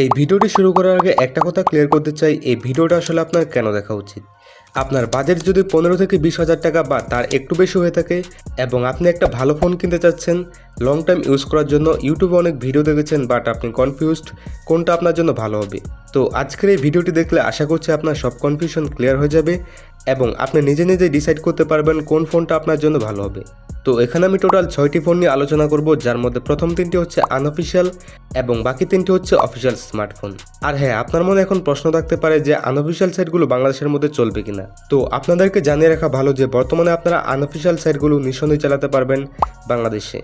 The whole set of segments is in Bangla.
এই ভিডিওটি শুরু করার আগে একটা কথা ক্লিয়ার করতে চাই, এই ভিডিওটা আসলে আপনার কেন দেখা উচিত? আপনার বাজেট যদি পনেরো থেকে বিশ হাজার টাকা বা তার একটু বেশি হয়ে থাকে এবং আপনি একটা ভালো ফোন কিনতে চাচ্ছেন লং টাইম ইউজ করার জন্য ইউটিউবে অনেক ভিডিও দেখেছেন বাট আপনি কনফিউজড কোনটা আপনার জন্য ভালো হবে। তো আজকের এই ভিডিওটি দেখলে আশা করছি আপনার সব কনফিউশন ক্লিয়ার হয়ে যাবে এবং আপনি নিজে নিজে ডিসাইড করতে পারবেন কোন ফোনটা আপনার জন্য ভালো হবে। তো এখানে আমি টোটাল ছয়টি ফোন নিয়ে আলোচনা করব, যার মধ্যে প্রথম তিনটি হচ্ছে আনঅফিসিয়াল এবং বাকি তিনটি হচ্ছে অফিসিয়াল স্মার্টফোন আর হ্যাঁ আপনার মনে এখন প্রশ্ন থাকতে পারে যে আনঅফিসিয়াল সাইটগুলো বাংলাদেশের মধ্যে চলবে কিনা। তো আপনাদেরকে জানিয়ে রাখা ভালো যে বর্তমানে আপনারা আনঅফিসিয়াল সাইটগুলো নিঃসন্দেহে চালাতে পারবেন বাংলাদেশে।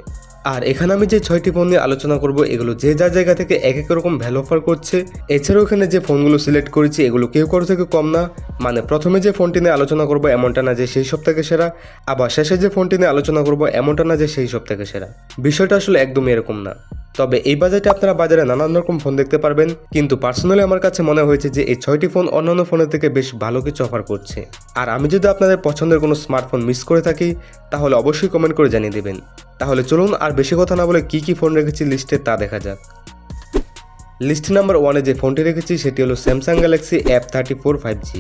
আর এখানে আমি যে ছয়টি ফোন নিয়ে আলোচনা করব, এগুলো যে যা জায়গা থেকে এক এক রকম ভ্যালু অফার করছে। এছাড়াও এখানে যে ফোনগুলো সিলেক্ট করেছি, এগুলো কেউ কারও থেকে কম না। মানে প্রথমে যে ফোনটি নিয়ে আলোচনা করব, এমনটা না যে সেই সব থেকে সেরা। আবার শেষে যে ফোনটি নিয়ে আলোচনা করব, এমনটা না যে সেই সব থেকে সেরা। বিষয়টা আসলে একদমই এরকম না। তবে এই বাজেটে আপনারা বাজারে নানান রকম ফোন দেখতে পারবেন। কিন্তু পার্সোনালি আমার কাছে মনে হয়েছে যে এই ছয়টি ফোন অন্যান্য ফোনের থেকে বেশ ভালো কিছু অফার করছে। আর আমি যদি আপনাদের পছন্দের কোনো স্মার্টফোন মিস করে থাকি, তাহলে অবশ্যই কমেন্ট করে জানিয়ে দেবেন। তাহলে চলুন আর বেশি কথা না বলে কি কি ফোন রেখেছি লিস্টে তা দেখা যাক। লিস্ট নাম্বার ওয়ানে যে ফোনটি রেখেছি, সেটি হলো Samsung Galaxy app thirty four five G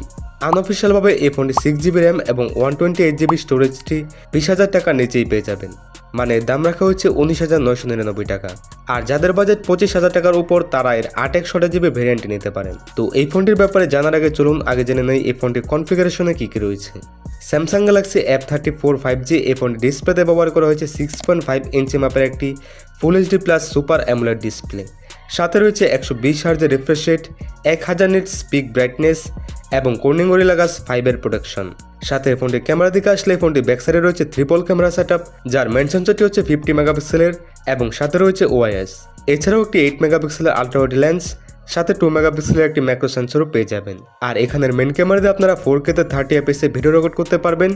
আনঅফিসিয়ালভাবে এই ফোনটি সিক্স জিবি র্যাম এবং ওয়ান টোয়েন্টি এইট জিবি স্টোরেজটি বিশ হাজার টাকার নিচেই পেয়ে যাবেন। মানে দাম রাখা হচ্ছে উনিশ হাজার নয়শো নিরানব্বই টাকা। আর যাদের বাজেট পঁচিশ হাজার টাকার উপর, তারা এর আট একশো জিবি ভেরিয়েন্টটি নিতে পারেন। তো এই ফোনটির ব্যাপারে জানার আগে চলুন, আগে জেনে নেই এই ফোনটির কনফিগারেশনে কী কী রয়েছে। Samsung Galaxy F thirty four five G এই ফোনটি ডিসপ্লেতে ব্যবহার করা হয়েছে সিক্স পয়েন্ট ফাইভ ইঞ্চি মাপের একটি full HD plus super AMOLED display সাথে রয়েছে একশো বিশ হার্জের রিফ্রেশ রেট এক হাজার নিট স্পিক ব্রাইটনেস এবং কোর্নিং গরিলা গাছ ফাইবার প্রোটেকশন সাথে ফোনটির ক্যামেরা দিকে আসলে ফোনটি ব্যাকসাইডে রয়েছে ট্রিপল ক্যামেরা সেট যার মেন সেন্সরটি হচ্ছে ফিফটি মেগাপিক্সেলের এবং সাথে রয়েছে ওআইএস এছাড়াও একটি এইট মেগাপিক্সেলের আলট্রাওয়াইড লেন্স সাথে টু মেগাপিক্সেলের একটি ম্যাক্রো সেন্সরও পেয়ে যাবেন। আর এখানের মেন ক্যামেরাতে আপনারা ফোর কেতে থার্টি এপিসে ভিডিও রেকর্ড করতে পারবেন,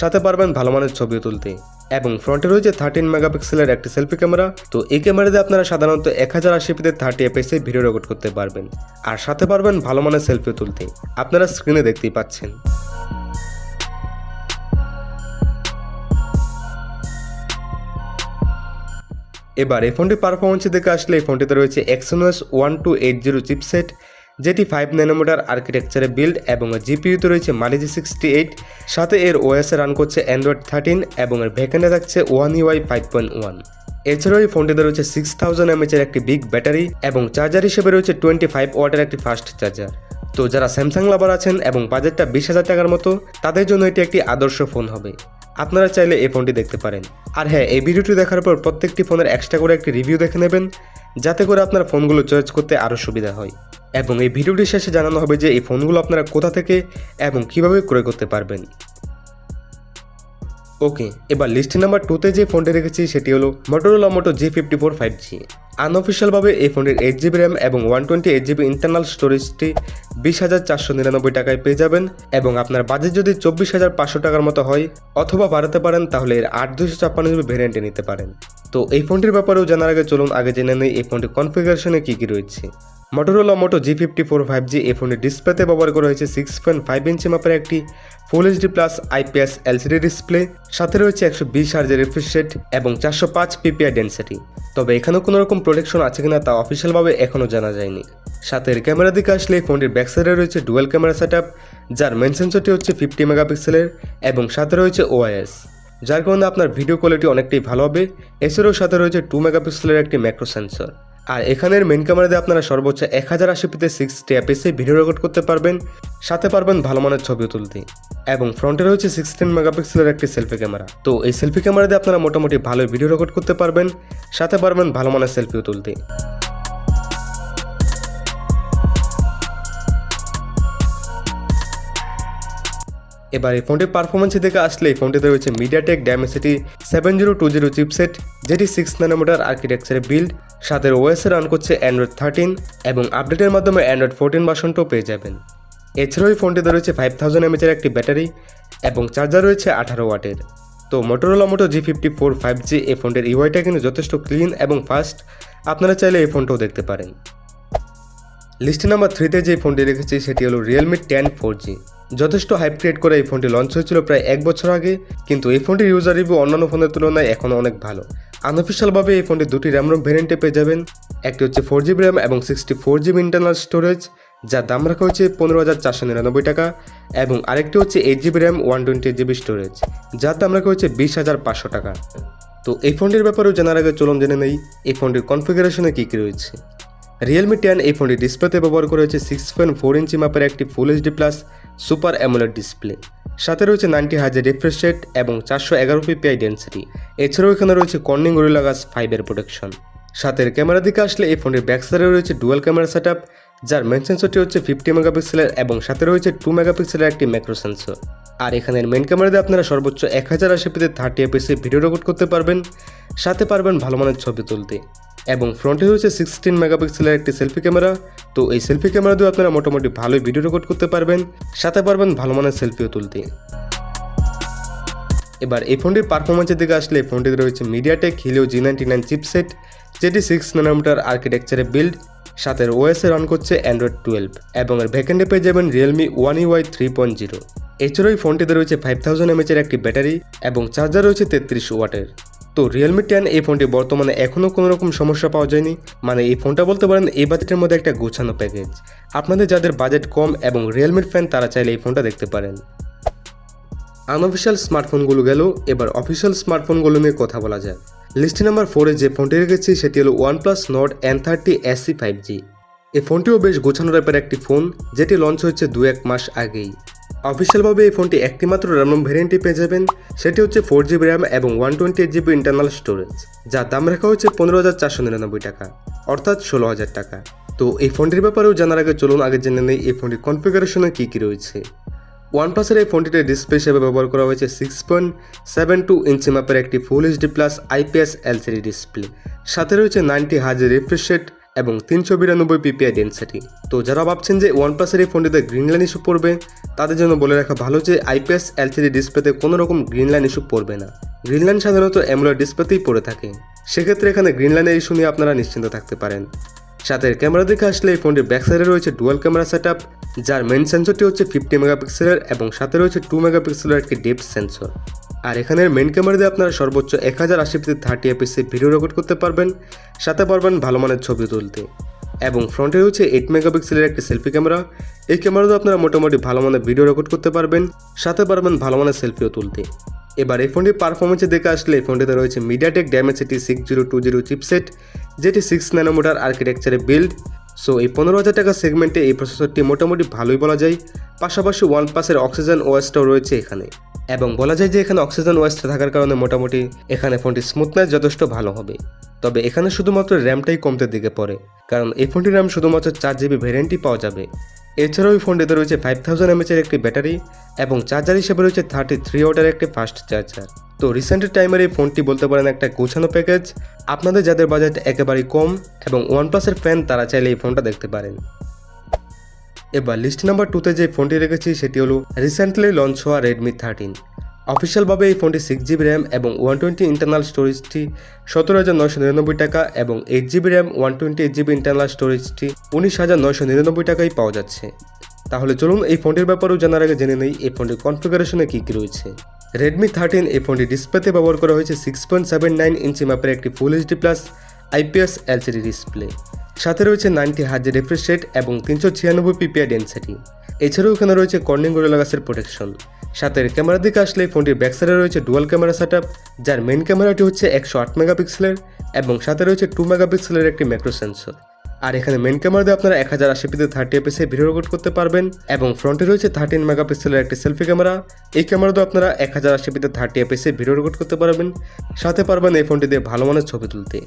সাথে পারবেন ভালো মানের ছবিও তুলতে। এবং ফ্রন্টে রয়েছে থার্টিন মেগাপিক্সেলের একটি সেলফি ক্যামেরা তো এই ক্যামেরাতে আপনারা সাধারণত এক হাজার আশিপিতে থার্টি এপিসে ভিডিও রেকর্ড করতে পারবেন। আর সাথে পারবেন ভালো মানের সেলফিও তুলতে। আপনারা স্ক্রিনে দেখতেই পাচ্ছেন। এবার এই ফোনটির পারফরমেন্সের দিকে আসলে এই ফোনটিতে রয়েছে Exynos one two eight zero chipset যেটি ফাইভ ন্যানোমিটার আর্কিটেকচারে বিল্ড এবং জিপিইউতে রয়েছে মালিজি সিক্সটি এইট সাথে এর ওএসে রান করছে অ্যান্ড্রয়েড থার্টিন এবং এর ভ্যাকেন্ডে থাকছে one UI five point one এছাড়াও এই ফোনটিতে রয়েছে সিক্স থাউজেন্ড এমএচের একটি বিগ ব্যাটারি এবং চার্জার হিসেবে রয়েছে টোয়েন্টি ফাইভ ওয়াটের একটি ফাস্ট চার্জার তো যারা স্যামসাং লাভার আছেন এবং বাজেটটা বিশ হাজার টাকার মতো, তাদের জন্য এটি একটি আদর্শ ফোন হবে। আপনারা চাইলে এই ফোনটি দেখতে পারেন। আর হ্যাঁ এই ভিডিওটি দেখার পর প্রত্যেকটি ফোনের এক্সট্রা করে একটি রিভিউ দেখে নেবেন, যাতে করে আপনার ফোনগুলো চয়েস করতে আরও সুবিধা হয়। এবং এই ভিডিওটির শেষে জানানো হবে যে এই ফোনগুলো আপনারা কোথা থেকে এবং কীভাবে ক্রয় করতে পারবেন। ওকে, এবার লিস্ট নাম্বার টুতে যে ফোনটি রেখেছি সেটি হলো Motorola Moto G fifty four five G আনঅফিসিয়ালভাবে এই ফোনের এইট জিবি র্যাম এবং one twenty eight GB internal স্টোরেজটি বিশ হাজার চারশো নিরানব্বই টাকায় পেয়ে যাবেন এবং আপনার বাজেট যদি চব্বিশ হাজার পাঁচশো টাকার মতো হয় অথবা বাড়াতে পারেন, তাহলে এর আট দুশো ছাপ্পান্ন জিবি ভেরিয়েন্টে নিতে পারেন। তো এই ফোনটির ব্যাপারেও জানার আগে চলুন আগে জেনে নেই এই ফোনটির কনফিগারেশনে কী কী রয়েছে। Motorola Moto G fifty four five G এই ফোনের ডিসপ্লেতে ব্যবহার করা হয়েছে সিক্স পয়েন্ট ফাইভ ইঞ্চি মাপের একটি full HD plus IPS LCD display সাথে রয়েছে একশো বিশ হার্জের রিফ্রেশ রেট এবং চারশো পাঁচ পিপিআই ডেন্সিটি তবে এখানেও কোনো রকম প্রোটেকশন আছে কিনা তা অফিসিয়ালভাবে এখনও জানা যায়নি। সাথে এর ক্যামেরা দিকে আসলে ফোনটির ব্যাক সাইডে রয়েছে ডুয়েল ক্যামেরা সেট যার মেন সেন্সরটি হচ্ছে ফিফটি মেগাপিক্সেলের এবং সাথে রয়েছে ওআইএস যার কারণে আপনার ভিডিও কোয়ালিটি অনেকটাই ভালো হবে। এছাড়াও সাথে রয়েছে টু মেগাপিক্সেলের একটি ম্যাক্রো সেন্সর আর এখানের মেন ক্যামেরাতে আপনারা সর্বোচ্চ এক হাজার আশি আশিপিতে সিক্সটি অ্যাপিসে ভিডিও রেকর্ড করতে পারবেন। সাথে পারবেন ভালো মানের ছবিও তুলতে। এবং ফ্রন্টে রয়েছে সিক্সটিন মেগাপিক্সেলের একটি সেলফি ক্যামেরা তো এই সেলফি ক্যামেরাতে আপনারা মোটামুটি ভালো ভিডিও রেকর্ড করতে পারবেন। সাথে পারবেন ভালো মানের সেলফিও তুলতে। এবার এই ফোনটির পারফরমেন্সের দিকে আসলে এই ফোনটিতে রয়েছে MediaTek Dimensity seven zero two zero chipset যেটি সিক্স ন্যানোমিটার আর্কিটেকচারে বিল্ড সাথে ওএসে রান করছে অ্যান্ড্রয়েড থার্টিন এবং আপডেটের মাধ্যমে অ্যান্ড্রয়েড ফোরটিন ভার্সনটাও পেয়ে যাবেন। এছাড়াও এই ফোনটিতে রয়েছে ফাইভ থাউজেন্ড এমএচের একটি ব্যাটারি এবং চার্জার রয়েছে আঠারো ওয়াটের। তো Motorola Moto G fifty four five G এই ফোনটির ইউআইটা কিন্তু যথেষ্ট ক্লিন এবং ফাস্ট আপনারা চাইলে এই ফোনটাও দেখতে পারেন। লিস্ট নাম্বার থ্রিতে যে ফোনটি রেখেছি, সেটি হলো রিয়েলমি টেন ফোর জি যথেষ্ট হাইপ ক্রিয়েট করে এই ফোনটি লঞ্চ হয়েছিল প্রায় এক বছর আগে, কিন্তু এই ফোনটির ইউজার রিভিউ অন্যান্য ফোনের তুলনায় এখনও অনেক ভালো। আনঅফিসিয়ালভাবে এই ফোনটি দুটি র্যাম রোম ভ্যারিয়েন্টে পেয়ে যাবেন। একটি হচ্ছে ফোর জিবি র্যাম এবং sixty four GB internal storage যার দাম রাখা হচ্ছে পনেরো হাজার চারশো নিরানব্বই টাকা, এবং আরেকটি হচ্ছে eight GB RAM one twenty GB storage যার দাম রাখা হচ্ছে বিশ হাজার পাঁচশো টাকা। তো এই ফোনটির ব্যাপারেও জানার আগে চলুন জেনে নেই, এই ফোনটির কনফিগারেশনে কী কী রয়েছে। রিয়েলমি টেন এই ফোনটি ডিসপ্লেতে ব্যবহার করা হয়েছে সিক্স পয়েন্ট ফোর ইঞ্চি মাপের একটি full HD plus super AMOLED display. সাথে রয়েছে নাইনটি হাজার রিফ্রেশ রেট এবং চারশো এগারো পিপিআই ডেন্সিটি এছাড়াও এখানে রয়েছে কর্নিং গরিলা ফাইভের প্রোটেকশন সাথে ক্যামেরা দিকে আসলে এই ফোনটির ব্যাক সাইডে রয়েছে ডুয়াল ক্যামেরা সেট যার মেন সেন্সরটি হচ্ছে ফিফটি মেগাপিক্সেলের এবং সাথে রয়েছে টু মেগাপিক্সেলের একটি ম্যাক্রো সেন্সর আর এখানের মেন ক্যামেরাতে আপনারা সর্বোচ্চ এক হাজার আশিপিতে থার্টি এপিসে ভিডিও রেকর্ড করতে পারবেন। সাথে পারবেন ভালো মানের ছবি তুলতে। এবং ফ্রন্টে রয়েছে সিক্সটিন মেগাপিক্সেলের একটি সেলফি ক্যামেরা তো এই সেলফি ক্যামেরা দিয়ে আপনারা মোটামুটি ভালোই ভিডিও রেকর্ড করতে পারবেন। সাথে পারবেন ভালো মানের সেলফিও তুলতে। এবার এই ফোনটির পারফরমেন্সের দিকে আসলে এই ফোনটিতে রয়েছে MediaTek Helio G ninety nine chipset যেটি সিক্স নানোমিটার আর্কিটেকচারে বিল্ড সাথে ওএসে রান করছে অ্যান্ড্রয়েড টুয়েলভ এবং এর ভ্যাকেন্ডে পেয়ে যাবেন Realme one UI three point zero এছাড়াও এই ফোনটিতে রয়েছে ফাইভ থাউজেন্ড এমএচের একটি ব্যাটারি এবং চার্জার রয়েছে তেত্রিশ ওয়াটের তো রিয়েলমি টেন এই ফোনটি বর্তমানে এখনও কোনো রকম সমস্যা পাওয়া যায়নি। মানে এই ফোনটা বলতে পারেন, এই বাজেটের মধ্যে একটা গোছানো প্যাকেজ আপনাদের যাদের বাজেট কম এবং রিয়েলমির ফ্যান তারা চাইলে এই ফোনটা দেখতে পারেন। আনঅফিসিয়াল স্মার্টফোনগুলো গেল, এবার অফিসিয়াল স্মার্টফোনগুলো নিয়ে কথা বলা যায় লিস্ট নাম্বার ফোরে যে ফোনটি রেখেছি, সেটি হলো OnePlus Nord N thirty SE five G এই ফোনটিও বেশ গোছানো টাইপের একটি ফোন যেটি লঞ্চ হয়েছে দু এক মাস আগেই। অফিসিয়ালভাবে এই ফোনটি একটিমাত্র র্যাম ভ্যারিয়েন্টই পেয়ে যাবেন। সেটি হচ্ছে ফোর জিবি র্যাম এবং one twenty eight GB internal storage যার দাম রাখা হচ্ছে পনেরো হাজার চারশো নিরানব্বই টাকা, অর্থাৎ ষোলো হাজার টাকা। তো এই ফোনটির ব্যাপারেও জানার আগে চলুন আগে জেনে নেই এই ফোনটির কনফিগারেশনে কী কী রয়েছে। ওয়ানপ্লাসের এই ফোনটিতে ডিসপ্লে হিসেবে ব্যবহার করা হয়েছে six point seven two inch মাপের একটি full HD plus IPS LCD display সাথে রয়েছে নাইনটি হাজার রিফ্রেশ রেট এবং তিনশো বিরানব্বই পিপিআই ডেন্সিটি তো যারা ভাবছেন যে ওয়ানপ্লাসের এই ফোনটিতে গ্রিন লাইন ইস্যু পড়বে, তাদের জন্য বলে রাখা ভালো যে আইপিএস এলসিডি ডিসপ্লেতে কোনো রকম গ্রিন লাইন ইস্যু পড়বে না। গ্রিন লাইন সাধারণত অ্যামুলার ডিসপ্লেতেই পড়ে থাকে। সেক্ষেত্রে এখানে গ্রিন লাইনের ইস্যু নিয়ে আপনারা নিশ্চিন্ত থাকতে পারেন। সাথে ক্যামেরা দিকে আসলে এই ফোনটির ব্যাক সাইডে রয়েছে ডুয়াল ক্যামেরা সেট যার মেন সেন্সরটি হচ্ছে ফিফটি মেগাপিক্সেলের এবং সাথে রয়েছে টু মেগাপিক্সেলের একটি ডেপ সেন্সর আর এখানের মেন ক্যামেরা দিয়ে আপনারা সর্বোচ্চ এক হাজার আশি থার্টি এপিসে ভিডিও রেকর্ড করতে পারবেন, সাথে পারবেন ভালো মানের ছবি তুলতে। এবং ফ্রন্টে রয়েছে এইট মেগাপিক্সেলের একটি সেলফি ক্যামেরা এই ক্যামেরা দিয়ে আপনারা মোটামুটি ভালো মানের ভিডিও রেকর্ড করতে পারবেন, সাথে পারবেন ভালো মানের সেলফিও তুলতে। এবার এই ফোনটির পারফরমেন্সে দেখে আসলে এই ফোনটিতে রয়েছে MediaTek Dimensity six zero two zero chipset যেটি সিক্স ন্যানোমিটার আর্কিটেকচারে বিল্ড সো এই পনেরো হাজার টাকা সেগমেন্টে এই প্রসেসরটি মোটামুটি ভালোই বলা যায়, পাশাপাশি ওয়ান প্লাসের অক্সিজেন ওয়েসটাও রয়েছে এখানে। এবং বলা যায় যে এখানে অক্সিজেন ওয়েসটা থাকার কারণে মোটামুটি এখানে ফোনটির স্মুথনেস যথেষ্ট ভালো হবে। তবে এখানে শুধুমাত্র র্যামটাই কমতে দিকে পড়ে, কারণ এই ফোনটির র্যাম শুধুমাত্র চার জিবি ভ্যারিয়েন্টই পাওয়া যাবে। এছাড়াও এই ফোনটিতে রয়েছে ফাইভ থাউজেন্ড এমএচের একটি ব্যাটারি এবং চার্জার হিসেবে রয়েছে থার্টি থ্রি ওয়াটের একটি ফাস্ট চার্জার তো রিসেন্ট টাইমের এই ফোনটি বলতে পারেন একটা গোছানো প্যাকেজ আপনাদের যাদের বাজেট একেবারেই কম এবং ওয়ানপ্লাসের ফ্যান তারা চাইলে এই ফোনটা দেখতে পারেন। এবার লিস্ট নাম্বার টুতে যে ফোনটি রেখেছি সেটি হলো রিসেন্টলি লঞ্চ হওয়া রেডমি থার্টিন অফিসিয়ালভাবে এই ফোনটি সিক্স জিবি র্যাম এবং ওয়ান টোয়েন্টি ইন্টারনাল স্টোরেজটি সতেরো হাজার নয়শো নিরানব্বই টাকা এবং eight GB RAM one twenty eight GB internal স্টোরেজটি উনিশ হাজার নয়শো নিরানব্বই টাকায় পাওয়া যাচ্ছে। তাহলে চলুন এই ফোনটির ব্যাপারেও জানার আগে জেনে নেই এই ফোনটির কনফিগারেশনে কী কী রয়েছে। রেডমি থার্টিন এই ফোনটি ডিসপ্লেতে ব্যবহার করা হয়েছে six point seven nine inch ম্যাপের একটি full HD plus IPS LCD display সাথে রয়েছে নাইনটি হাজার রিফ্রেশ রেট এবং তিনশো ছিয়ানব্বই পিপিআই ডেন্সিটি এছাড়াও এখানে রয়েছে কর্নিং গোরিলা গাছের প্রোটেকশন সাথে ক্যামেরার দিকে আসলে ফোনটির ব্যাক সাইডে রয়েছে ডুয়াল ক্যামেরা সেট যার মেন ক্যামেরাটি হচ্ছে একশো আট মেগাপিক্সেলের এবং সাথে রয়েছে টু মেগাপিক্সেলের একটি ম্যাক্রো সেন্সর আর এখানে মেন ক্যামেরা দিয়ে আপনারা এক হাজার আশি পিতে থার্টি এপিসে ভিডিও রেকর্ড করতে পারবেন এবং ফ্রন্টে রয়েছে থার্টিন মেগাপিক্সেলের একটি সেলফি ক্যামেরা এই ক্যামেরা দিয়ে আপনারা এক হাজার আশি পিতে থার্টি এপিসে ভিডিও রেকর্ড করতে পারবেন। সাথে পারবেন এই ফোনটি দিয়ে ভালো মানের ছবি তুলতে।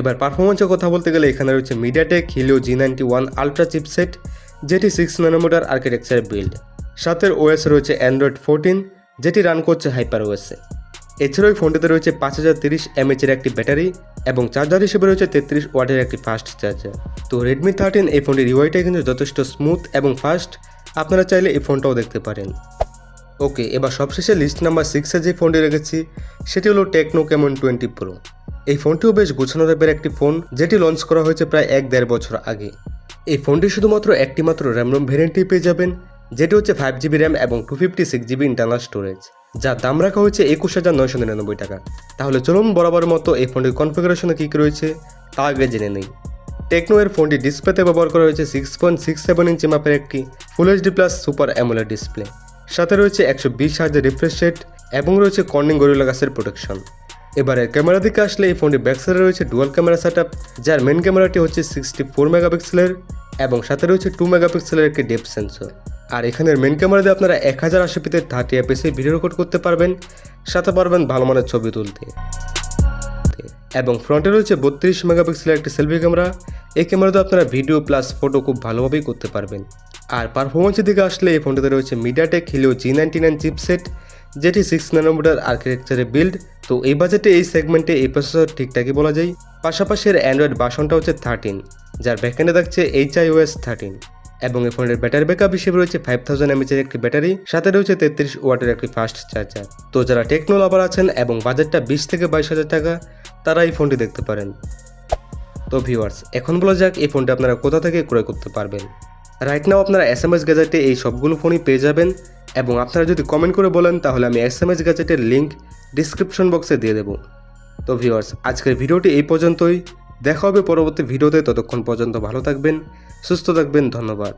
এবার পারফরমেন্সের কথা বলতে গেলে এখানে রয়েছে MediaTek Helio G ninety one ultra chipset যেটি সিক্স ন্যানোমিটার আর্কিটেকচার বিল্ড সাথে ওএস রয়েছে অ্যান্ড্রয়েড ফোরটিন যেটি রান করছে হাইপার ওএসে এছাড়াও এই ফোনটিতে রয়েছে পাঁচ হাজার তিরিশ এমএচের একটি ব্যাটারি এবং চার্জার হিসেবে রয়েছে তেত্রিশ ওয়াটের একটি ফাস্ট চার্জার তো রেডমি থার্টিন এই ফোনটির রিওয়াইটা কিন্তু যথেষ্ট স্মুথ এবং ফাস্ট আপনারা চাইলে এই ফোনটাও দেখতে পারেন। ওকে এবার সবশেষে লিস্ট নাম্বার সিক্সে যে ফোনটি রেখেছি, সেটি হলো টেকনো কেমন টোয়েন্টি প্রো এই ফোনটিও বেশ গোছানো টাইপের একটি ফোন, যেটি লঞ্চ করা হয়েছে প্রায় এক দেড় বছর আগে। এই ফোনটি শুধুমাত্র একটি মাত্র র্যাম রোম ভ্যারিয়েন্টই পেয়ে যাবেন, যেটি হচ্ছে ফাইভ জিবি র্যাম এবং two fifty six GB internal storage যার দাম রাখা হয়েছে একুশ হাজার নয়শো নিরানব্বই টাকা। তাহলে চলুন বরাবরের মতো এই ফোনটির কনফিগারেশনে কী কী রয়েছে, তা আগে জেনে নেই। টেকনো এর ফোনটি ডিসপ্লেতে ব্যবহার করা হয়েছে six point six seven inch মাপের একটি full HD plus super AMOLED display সাথে রয়েছে একশো বিশ হাজার রিফ্রেশ রেট এবং রয়েছে কর্নিং গরিলা গাছের প্রোটেকশন এবারে ক্যামেরা দিকে আসলে এই ফোনটি ব্যাক সাইডে রয়েছে ডুয়াল ক্যামেরা সেট যার মেন ক্যামেরাটি হচ্ছে সিক্সটি ফোর মেগাপিক্সেলের এবং সাথে রয়েছে টু মেগাপিক্সেলের একটি ডেপ সেন্সর আর এখানের মেন ক্যামেরা দিয়ে আপনারা এক হাজার আশিপিতে থার্টি এপিসে ভিডিও রেকর্ড করতে পারবেন, সাথে পারবেন ভালো মানের ছবি তুলতে। এবং ফ্রন্টে রয়েছে বত্রিশ মেগাপিক্সেলের একটি সেলফি ক্যামেরা এই ক্যামেরাতে আপনারা ভিডিও প্লাস ফটো খুব ভালোভাবেই করতে পারবেন। আর পারফরমেন্সের দিকে আসলে এই ফোনটিতে রয়েছে MediaTek Helio G ninety nine chipset যেটি সিক্স নানোমিটার আর্কিটেকচারে বিল্ড তো এই বাজেটে এই সেগমেন্টে এই প্রসেসর ঠিকঠাকই বলা যায়। পাশাপাশি এর অ্যান্ড্রয়েড বাসনটা হচ্ছে থার্টিন যার ব্যাকএন্ডে থাকছে এইচ আই ওএস থার্টিন এবং এই ফোনের ব্যাটারি ব্যাকআপ হিসেবে রয়েছে ফাইভ থাউজেন্ড এমএচের একটি ব্যাটারি সাথে রয়েছে তেত্রিশ ওয়াটের একটি ফাস্ট চার্জার তো যারা টেকনো লাভার আছেন এবং বাজেটটা বিশ থেকে বাইশ হাজার টাকা, তারা এই ফোনটি দেখতে পারেন। তো ভিউয়ার্স এখন বলা যাক এই ফোনটি আপনারা কোথা থেকে ক্রয় করতে পারবেন। রাইট নাও আপনারা এস এম এস গ্যাজেটে এই সবগুলো ফোনই পেয়ে যাবেন। এবং আপনারা যদি কমেন্ট করে বলেন, তাহলে আমি এস এম এস গ্যাজেটের লিঙ্ক ডিসক্রিপশন বক্সে দিয়ে দেবো। তো ভিউয়ার্স আজকের ভিডিওটি এই পর্যন্তই। দেখা হবে পরবর্তী ভিডিওতে। ততক্ষণ পর্যন্ত ভালো থাকবেন, সুস্থ থাকবেন, ধন্যবাদ।